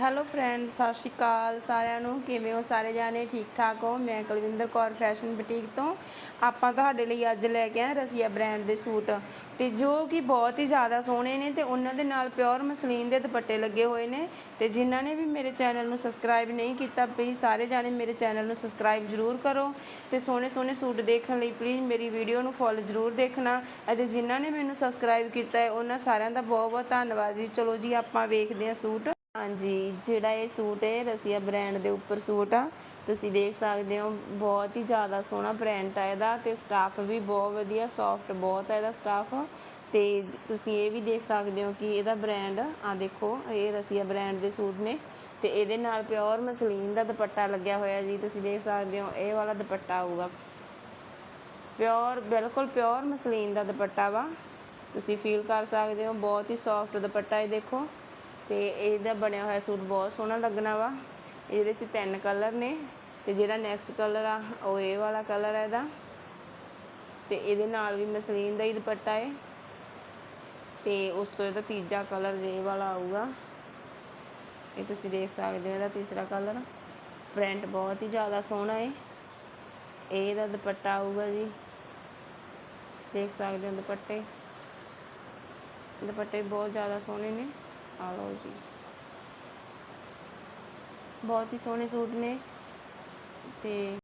Hello friend ਸਤਿ ਸ਼੍ਰੀ ਅਕਾਲ ਸਾਰਿਆਂ ਨੂੰ। ਕਿਵੇਂ ਹੋ ਸਾਰੇ ਜਾਣੇ? ਠੀਕ ਠਾਕ ਹੋ? ਮੈਂ ਕੁਲਵਿੰਦਰ ਕੌਰ ਫੈਸ਼ਨ ਬੁਟੀਕ ਤੋਂ। ਆਪਾਂ ਤੁਹਾਡੇ ਲਈ ਅੱਜ ਲੈ ਕੇ ਆਏ ਰਸੀਆ ਬ੍ਰਾਂਡ ਦੇ ਸੂਟ। ਤੇ ਜੋ ਕਿ ਬਹੁਤ ਹੀ ਜ਼ਿਆਦਾ ਸੋਹਣੇ ਨੇ ਤੇ ਉਹਨਾਂ ਦੇ ਨਾਲ ਪਿਓਰ ਮਸਲੀਨ ਦੇ ਦੁਪੱਟੇ ਲੱਗੇ ਹੋਏ ਨੇ। ਤੇ ਜਿਨ੍ਹਾਂ ਨੇ ਵੀ ਮੇਰੇ ਚੈਨਲ ਨੂੰ ਸਬਸਕ੍ਰਾਈਬ ਨਹੀਂ ਕੀਤਾ ਪਲੀਜ਼ ਸਾਰੇ ਜਾਣੇ ਮੇਰੇ ਚੈਨਲ ਨੂੰ ਸਬਸਕ੍ਰਾਈਬ ਜ਼ਰੂਰ ਕਰੋ। ਤੇ ਸੋਹਣੇ ਸੋਹਣੇ ਸੂਟ ਦੇਖਣ ਲਈ ਪਲੀਜ਼ ਮੇਰੀ ਵੀਡੀਓ ਨੂੰ ਫੋਲੋ ਜ਼ਰੂਰ ਦੇਖਣਾ। ਅਤੇ ਜਿਨ੍ਹਾਂ ਨੇ ਮੈਨੂੰ ਸਬਸਕ੍ਰਾਈਬ ਕੀਤਾ ਹੈ, ਉਹਨਾਂ ਸਾਰਿਆਂ ਦਾ ਬਹੁਤ ਬਹੁਤ ਧੰਨਵਾਦ ਜੀ। ਚਲੋ ਜੀ, ਆਪਾਂ ਵੇਖਦੇ ਹਾਂ ਸੂਟ। ਹਾਂਜੀ, ਜਿਹੜਾ ਇਹ ਸੂਟ ਹੈ, ਰਸੀਆ ਬ੍ਰਾਂਡ ਦੇ ਉੱਪਰ ਸੂਟ ਆ। ਤੁਸੀਂ ਦੇਖ ਸਕਦੇ ਹੋ, ਬਹੁਤ ਹੀ ਜ਼ਿਆਦਾ ਸੋਹਣਾ ਪ੍ਰਿੰਟ ਆ ਇਹਦਾ ਤੇ ਸਟਾਫ ਵੀ ਬਹੁਤ ਵਧੀਆ ਸੌਫਟ ਬਹੁਤ ਹੈ ਇਹਦਾ ਸਟਾਫ ਤੇ ਤੁਸੀਂ ਇਹ ਵੀ ਦੇਖ ਸਕਦੇ ਹੋ ਕਿ ਇਹਦਾ ਬ੍ਰਾਂਡ ਆ ਦੇਖੋ, ਇਹ ਰਸੀਆ ਬ੍ਰਾਂਡ ਦੇ ਸੂਟ ਨੇ। ਤੇ ਇਹਦੇ ਨਾਲ ਪਿਓਰ ਮਸਲੀਨ ਦਾ ਦੁਪੱਟਾ ਲੱਗਿਆ ਹੋਇਆ ਜੀ, ਤੁਸੀਂ ਦੇਖ ਸਕਦੇ ਹੋ, ਇਹ ਵਾਲਾ ਦੁਪੱਟਾ ਆਊਗਾ। ਪਿਓਰ ਬਿਲਕੁਲ ਪਿਓਰ ਮਸਲੀਨ ਦਾ ਦੁਪੱਟਾ ਵਾ। ਤੁਸੀਂ ਫੀਲ ਕਰ ਸਕਦੇ ਹੋ, ਬਹੁਤ ਹੀ ਸੌਫਟ ਦੁਪੱਟਾ ਇਹ ਦੇਖੋ। ਤੇ ਇਹਦਾ ਬਣਿਆ ਹੋਇਆ ਸੂਟ ਬਹੁਤ ਸੋਹਣਾ ਲੱਗਣਾ ਵਾ। ਇਹਦੇ ਚ ਤਿੰਨ ਕਲਰ ਨੇ ਤੇ ਜਿਹੜਾ ਨੈਕਸਟ ਕਲਰ ਆ, ਉਹ ਇਹ ਵਾਲਾ ਕਲਰ ਹੈ ਇਹਦਾ। ਤੇ ਇਹਦੇ ਨਾਲ ਵੀ ਮਸਲੀਨ ਦਾ ਹੀ ਦੁਪੱਟਾ ਹੈ ਤੇ ਉਸ ਤੋਂ ਇਹਦਾ ਤੀਜਾ ਕਲਰ ਜੇ ਇਹ ਵਾਲਾ ਆਊਗਾ। ਇਹ ਤੁਸੀਂ ਦੇਖ ਸਕਦੇ ਹੋ ਇਹਦਾ ਤੀਸਰਾ ਕਲਰ ਪ੍ਰਿੰਟ ਬਹੁਤ ਹੀ ਜ਼ਿਆਦਾ ਸੋਹਣਾ ਹੈ ਇਹ ਇਹਦਾ ਦੁਪੱਟਾ ਆਊਗਾ ਜੀ। ਦੇਖ ਸਕਦੇ ਹੋ ਦੁਪੱਟੇ। ਦੁਪੱਟੇ ਬਹੁਤ ਜ਼ਿਆਦਾ ਸੋਹਣੇ ਨੇ। ਆ ਲਓ ਜੀ। ਬਹੁਤ ਹੀ ਸੋਹਣੇ ਸੂਟ ਨੇ ਤੇ